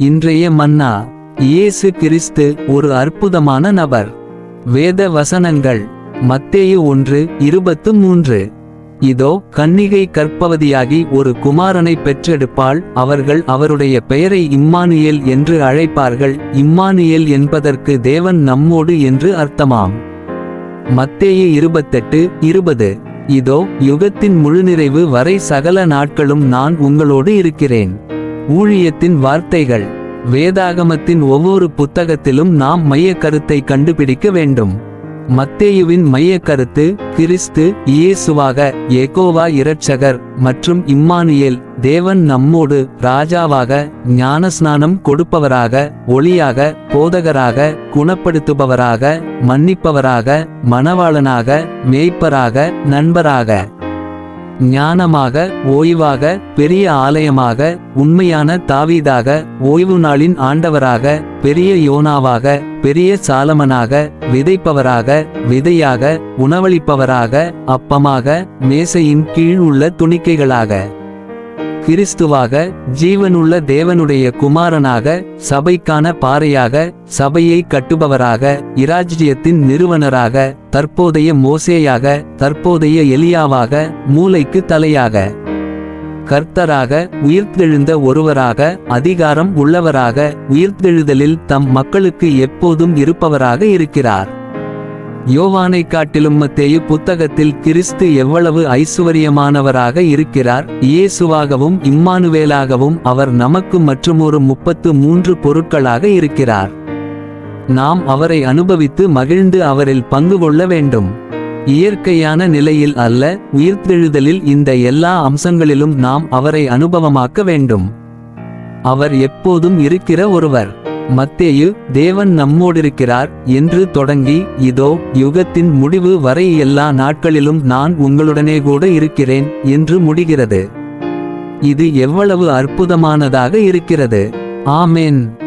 இன்றைய மன்னா இயேசு கிறிஸ்து ஒரு அற்புதமான நபர். வேத வசனங்கள் மத்தேயு ஒன்று இருபத்து மூன்று. இதோ கன்னிகை கற்பவதியாகி ஒரு குமாரனை பெற்றெடுப்பாள் அவர்கள் அவருடைய பெயரை இம்மானியல் என்று அழைப்பார்கள் இம்மானுவேல் என்பதற்கு தேவன் நம்மோடு என்று அர்த்தமாம். மத்தேயு இருபத்தெட்டு இருபது. இதோ யுகத்தின் முழுநிறைவு வரை சகல நாட்களும் நான் உங்களோடு இருக்கிறேன். ஊழியத்தின் வார்த்தைகள். வேதாகமத்தின் ஒவ்வொரு புத்தகத்திலும் நாம் மையக் கருத்தை கண்டுபிடிக்க வேண்டும். மத்தேயுவின் மையக்கருத்து கிறிஸ்து இயேசுவாக எகோவா இரட்சகர் மற்றும் இம்மானியல் தேவன் நம்மோடு ராஜாவாக ஞானஸ்நானம் கொடுப்பவராக ஒளியாக போதகராக குணப்படுத்துபவராக மன்னிப்பவராக மணவாளனாக மேய்ப்பராக நண்பராக. ஞானமாக ஓய்வாக பெரிய ஆலயமாக உண்மையான தாவீதாக ஓய்வு நாளின் ஆண்டவராக பெரிய யோனாவாக பெரிய சாலமனாக விதைப்பவராக விதையாக உணவளிப்பவராக அப்பமாக மேசையின் கீழ் உள்ள துணிக்கைகளாக. கிறிஸ்துவாக ஜீவனுள்ள தேவனுடைய குமாரனாக சபைக்கான பாறையாக சபையை கட்டுபவராக இராஜ்யத்தின் நிறுவனராக தற்போதைய மோசேயாக தற்போதைய எலியாவாக மூளைக்கு தலையாக. கர்த்தராக உயிர்த்தெழுந்த ஒருவராக அதிகாரம் உள்ளவராக உயிர்த்தெழுதலில் தம் மக்களுக்கு எப்போதும் இருப்பவராக இருக்கிறார். யோவானை காட்டிலும் மத்தேயு புத்தகத்தில் கிறிஸ்து எவ்வளவு ஐசுவரியமானவராக இருக்கிறார் இயேசுவாகவும் இம்மானுவேலாகவும் அவர் நமக்கு மற்றுமொரு முப்பத்து மூன்று பொருட்களாக இருக்கிறார். நாம் அவரை அனுபவித்து மகிழ்ந்து அவரில் பங்கு கொள்ள வேண்டும். இயற்கையான நிலையில் அல்ல உயிர்த்தெழுதலில் இந்த எல்லா அம்சங்களிலும் நாம் அவரை அனுபவமாக்க வேண்டும். அவர் எப்போதும் இருக்கிற ஒருவர். மத்தேயு தேவன் நம்மோடிருக்கிறார் என்று தொடங்கி இதோ யுகத்தின் முடிவு வரை எல்லா நாட்களிலும் நான் உங்களுடனே கூட இருக்கிறேன் என்று முடிகிறது. இது எவ்வளவு அற்புதமானதாக இருக்கிறது. ஆமேன்.